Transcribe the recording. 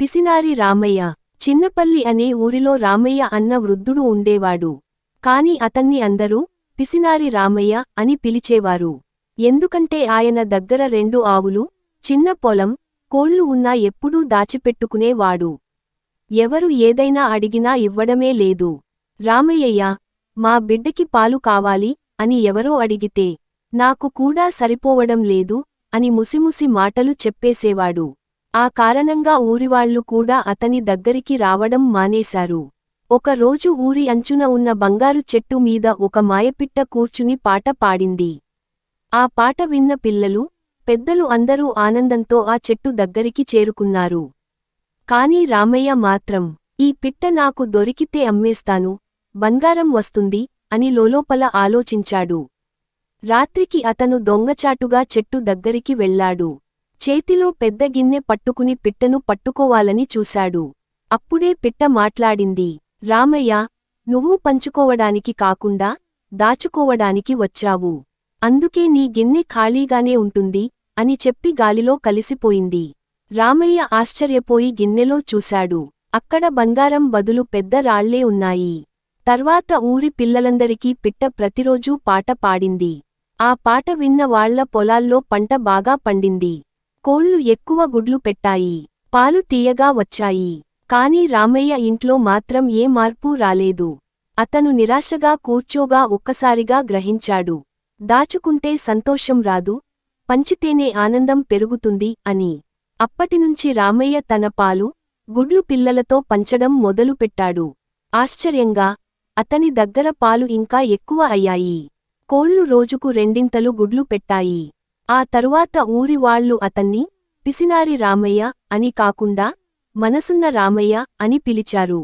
పిసినారి రామయ్య. చిన్నపల్లి అనే ఊరిలో రామయ్య అన్న వృద్ధుడు ఉండేవాడు. కాని అతన్ని అందరూ పిసినారి రామయ్య అని పిలిచేవారు. ఎందుకంటే ఆయన దగ్గర రెండు ఆవులు చిన్న పొలం కోళ్ళు ఉన్నా ఎప్పుడూ దాచిపెట్టుకునేవాడు. ఎవరు ఏదైనా అడిగినా ఇవ్వడమే లేదు. రామయ్య మా బిడ్డకి పాలు కావాలి అని ఎవరో అడిగితే నాకు కూడా సరిపోవడం లేదు అని ముసిముసి మాటలు చెప్పేసేవాడు. ఆ కారణంగా ఊరివాళ్ళు కూడా అతని దగ్గరికి రావడం మానేశారు. ఒకరోజు ఊరి అంచున ఉన్న బంగారు చెట్టు మీద ఒక మాయపిట్ట కూర్చుని పాట పాడింది. ఆ పాట విన్న పిల్లలు పెద్దలు అందరూ ఆనందంతో ఆ చెట్టు దగ్గరికి చేరుకున్నారు. కాని రామయ్య మాత్రం ఈ పిట్ట నాకు దొరికితే అమ్మేస్తాను బంగారం వస్తుంది అని లోలోపల ఆలోచించాడు. రాత్రికి అతను దొంగచాటుగా చెట్టు దగ్గరికి వెళ్ళాడు చేతిలో పెద్ద గిన్నె పట్టుకుని పిట్టను పట్టుకోవాలని చూశాడు. అప్పుడే పిట్ట మాట్లాడింది రామయ్య నువ్వు పంచుకోవడానికి కాకుండా దాచుకోవడానికి వచ్చావు. అందుకే నీ గిన్నె ఖాళీగానే ఉంటుంది అని చెప్పి గాలిలో కలిసిపోయింది. రామయ్య ఆశ్చర్యపోయి గిన్నెలో చూశాడు. అక్కడ బంగారం బదులు పెద్ద రాళ్ళే ఉన్నాయి. తర్వాత ఊరి పిల్లలందరికీ పిట్ట ప్రతిరోజూ పాట పాడింది. ఆ పాట విన్న వాళ్ళ పొలాల్లో పంట బాగా పండింది. కోళ్ళు ఎక్కువ గుడ్లు పెట్టాయి. పాలు తీయగా వచ్చాయి. కాని రామయ్య ఇంట్లో మాత్రం ఏ మార్పు రాలేదు. అతను నిరాశగా కూర్చోగా ఒక్కసారిగా గ్రహించాడు. దాచుకుంటే సంతోషం రాదు పంచితేనే ఆనందం పెరుగుతుంది అని. అప్పటినుంచి రామయ్య తన పాలు గుడ్లు పిల్లలతో పంచడం మొదలుపెట్టాడు. ఆశ్చర్యంగా అతని దగ్గర పాలు ఇంకా ఎక్కువ అయ్యాయి. కోళ్ళు రోజుకు రెండింతలు గుడ్లు పెట్టాయి. ఆ తరువాత ఊరి వాళ్ళు అతన్ని పిసినారి రామయ్య అని కాకుండా మనసున్న రామయ్య అని పిలిచారు.